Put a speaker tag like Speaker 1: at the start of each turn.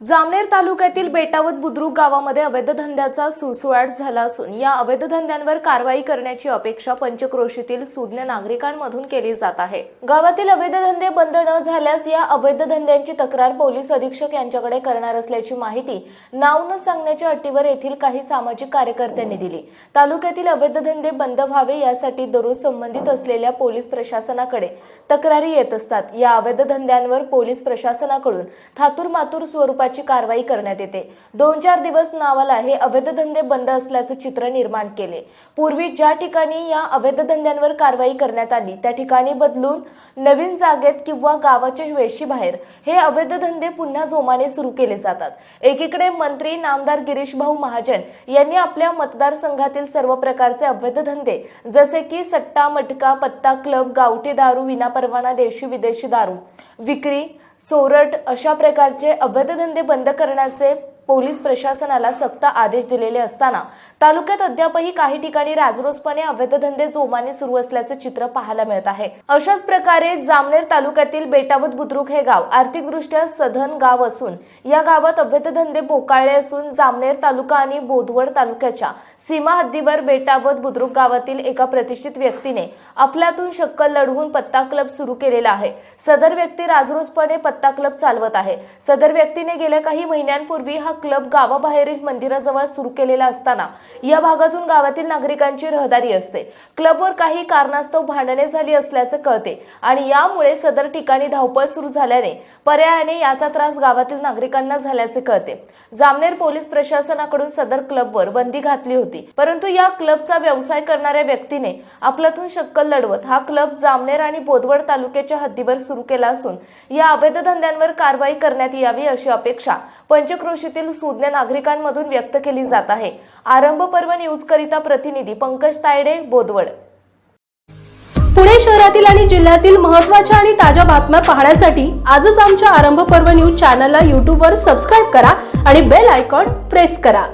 Speaker 1: जामनेर तालुक्यातील बेटावत बुद्रुक गावामध्ये अवैध धंद्याचा सुळसुळाट झाला असून या अवैध धंद्यांवर कारवाई करण्याची अपेक्षा पंचक्रोशीतील सुज्ञ नागरिकांमधून केली जात आहे. गावातील अवैध धंदे बंद न झाल्यास या अवैध धंद्यांची तक्रार पोलीस अधीक्षक यांच्याकडे करणार असल्याची माहिती नाव न सांगण्याच्या अटीवर येथील काही सामाजिक कार्यकर्त्यांनी दिली. तालुक्यातील अवैध धंदे बंद व्हावे यासाठी दररोज संबंधित असलेल्या पोलीस प्रशासनाकडे तक्रारी येत असतात. या अवैध धंद्यांवर पोलीस प्रशासनाकडून थातूर मातूर स्वरूपाची कारवाई करण्यात येते. दोन चार दिवस नावाला हे अवैध धंदे बंद असल्याचं चित्र निर्माण केले. पूर्वी ज्या ठिकाणी या अवैध धंद्यांवर कारवाई करण्यात आली त्या ठिकाणी बदलून नवीन जागेत किंवा गावाच्या वेशीबाहेर हे अवैध धंदे पुन्हा जोमाने सुरू केले जातात. एकीकडे मंत्री नामदार गिरीश भाऊ महाजन यांनी आपल्या मतदारसंघातील सर्व प्रकारचे अवैध धंदे जसे की सट्टा मटका पत्ता क्लब गावठी दारू विनापरवाना देशी विदेशी दारू विक्री सोरट अशा प्रकारचे अवैध धंदे बंद करण्याचे पोलीस प्रशासनाला सक्त आदेश दिलेले असताना तालुक्यात अद्यापही काही ठिकाणी राजरोसपणे अवैध धंदे जोमाने सुरू असल्याचे चित्र पाहायला मिळत आहे. अशाच प्रकारे जामनेर तालुक्यातील बेटावत बुद्रुक हे गाव आर्थिकदृष्ट्या सधन गाव असून या गावात अवैध धंदे बोकाळले असून जामनेर तालुका आणि बोधवड तालुक्याच्या सीमा हद्दीवर बेटावत बुद्रुक गावातील एका प्रतिष्ठित व्यक्तीने आपल्यातून शक्कल लढवून पत्ता क्लब सुरू केलेला आहे. सदर व्यक्ती राजरोसपणे पत्ता क्लब चालवत आहे. सदर व्यक्तीने गेल्या काही महिन्यांपूर्वी हा क्लब गावाबाहेरील मंदिराजवळ सुरू केलेला असताना या भागातून गावातील नागरिकांची रहदारी असते. क्लबवर काही कारणास्तव भांडणे झाली असल्याचं कळते आणि यामुळे सदर ठिकाणी धावपळ सुरू झाल्याने पर्यायाने याचा त्रास गावातील नागरिकांना झाल्याचे कळते. जामनेर पोलीस प्रशासनाकडून सदर क्लबवर बंदी घातली होती. परंतु या क्लबचा व्यवसाय करणाऱ्या व्यक्तीने आपल्यातून शक्कल लढवत हा क्लब जामनेर आणि बोदवड तालुक्याच्या हद्दीवर सुरू केला असून या अवैध धंद्यांवर कारवाई करण्यात यावी अशी अपेक्षा पंचक्रोशीतील सुज्ञ नागरिकांमधून व्यक्त केली जात आहे. आरंभ पर्व न्यूज करिता प्रतिनिधी पंकज तायडे बोदवड
Speaker 2: पुणे शहरातील आणि जिल्ह्यातील महत्त्वाच्या आणि ताज्या बातम्या पाहण्यासाठी आजच आमच्या आरंभ पर्व न्यूज चॅनलला यूट्यूबवर सबस्क्राईब करा आणि बेल आयकॉन प्रेस करा.